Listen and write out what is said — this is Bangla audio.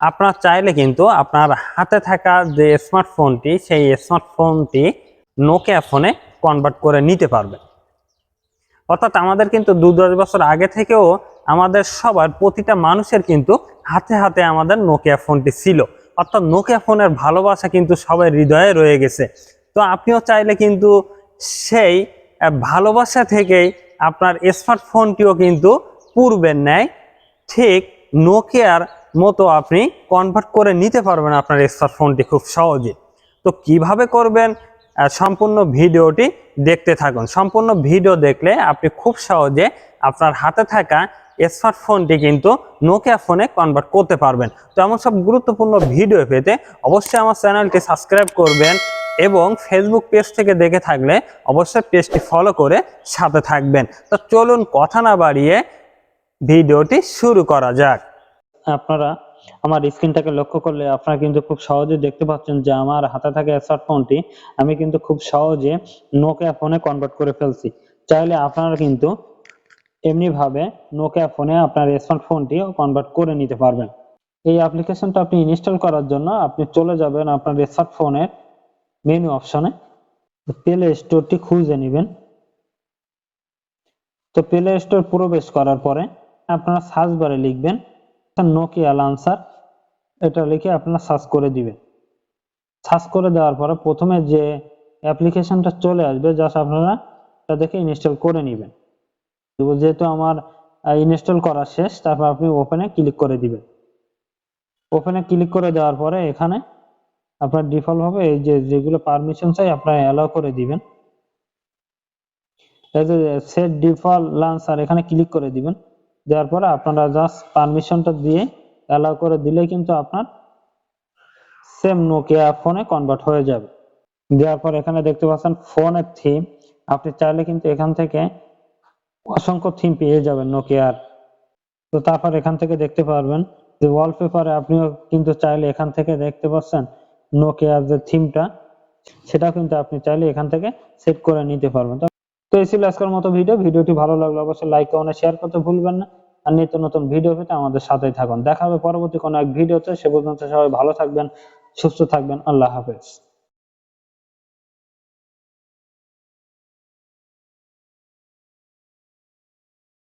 আপনার চাইলে কিন্তু আপনার হাতে থাকা যে স্মার্টফোনটি সেই স্মার্টফোনটি নোকিয়া ফোনে কনভার্ট করে নিতে পারবেন। অর্থাৎ আমাদের কিন্তু দু দশ বছর আগে থেকেও আমাদের সবার প্রতিটা মানুষের কিন্তু হাতে হাতে আমাদের নোকিয়া ফোনটি ছিল। অর্থাৎ নোকিয়া ফোনের ভালোবাসা কিন্তু সবাই হৃদয়ে রয়ে গেছে। তো আপনিও চাইলে কিন্তু সেই ভালোবাসা থেকেই আপনার স্মার্টফোনটিও কিন্তু পূর্বের ন্যায় ঠিক নোকিয়ার মতো আপনি কনভার্ট করে নিতে পারবেন আপনার স্মার্টফোনটি খুব সহজে। তো কীভাবে করবেন? সম্পূর্ণ ভিডিওটি দেখতে থাকুন। সম্পূর্ণ ভিডিও দেখলে আপনি খুব সহজে আপনার হাতে থাকা স্মার্টফোনটি কিন্তু নোকিয়া ফোনে কনভার্ট করতে পারবেন। তো এমন সব গুরুত্বপূর্ণ ভিডিও পেতে অবশ্যই আমার চ্যানেলটি সাবস্ক্রাইব করবেন এবং ফেসবুক পেজ থেকে দেখে থাকলে অবশ্যই পেজটি ফলো করে সাথে থাকবেন। তো চলুন কথা না বাড়িয়ে ভিডিওটি শুরু করা যাক। আপনারা আমার স্ক্রিনটাকে লক্ষ্য করলে আপনারা কিন্তু খুব সহজে দেখতে পাচ্ছেন যে আমার হাতে থাকা স্মার্টফোনটি আমি কিন্তু খুব সহজে নোকিয়া ফোনে কনভার্ট করে ফেলছি। চাইলে আপনারা কিন্তু এমনি ভাবে নোকিয়া ফোনে আপনার স্মার্টফোনটি কনভার্ট করে নিতে পারবেন। এই অ্যাপ্লিকেশনটা আপনি ইনস্টল করার জন্য আপনি চলে যাবেন আপনার স্মার্টফোনের মেনু অপশনে প্লে স্টোরটি খুঁজে নেবেন। তো প্লে স্টোর প্রবেশ করার পরে আপনারা সার্চ বারে লিখবেন নোকিয়া লান্সার এটা লিখে আপনারা সার্চ করে দিবেন। সার্চ করে দেওয়ার পরে প্রথমে যে অ্যাপ্লিকেশনটা চলে আসবে জাস্ট আপনারা এটা দেখে ইনস্টল করে নেবেন। যেহেতু আমার ইনস্টল করা শেষ, তারপর আপনি ওপেনে ক্লিক করে দিবেন। ওপেনে ক্লিক করে দেওয়ার পরে এখানে আপনার ডিফল্ট ভাবে এই যে যেগুলো পারমিশন চাই, আপনারা অ্যালাউ করে দিবেন। সেট ডিফল্ট লান্সার এখানে ক্লিক করে দিবেন। দেওয়ার পরে আপনারা জাস্ট পারমিশনটা দিয়ে অ্যালাউ করে দিলে কিন্তু আপনার সেম নোকিয়া ফোনে কনভার্ট হয়ে যাবে। দেওয়ার পর এখানে দেখতে পাচ্ছেন ফোনের থিম আপনি চাইলে কিন্তু এখান থেকে অসংখ্য থিম পেয়ে যাবেন নোকিয়ার তো তারপর এখান থেকে দেখতে পারবেন যে ওয়ালপেপারে আপনিও কিন্তু চাইলে এখান থেকে দেখতে পাচ্ছেন নোকিয়ার যে থিমটা সেটা কিন্তু আপনি চাইলে এখান থেকে সেট করে নিতে পারবেন। তো এই ছিল আজকের মতো ভিডিও ভিডিওটি ভালো লাগলে অবশ্যই লাইক কমেন্ট শেয়ার করতে ভুলবেন না। আর নিত্য নতুন ভিডিও পেতে আমাদের সাথেই থাকুন। দেখা হবে পরবর্তী কোনো এক ভিডিওতে সে পর্যন্ত সবাই ভালো থাকবেন, সুস্থ থাকবেন। আল্লাহ হাফেজ।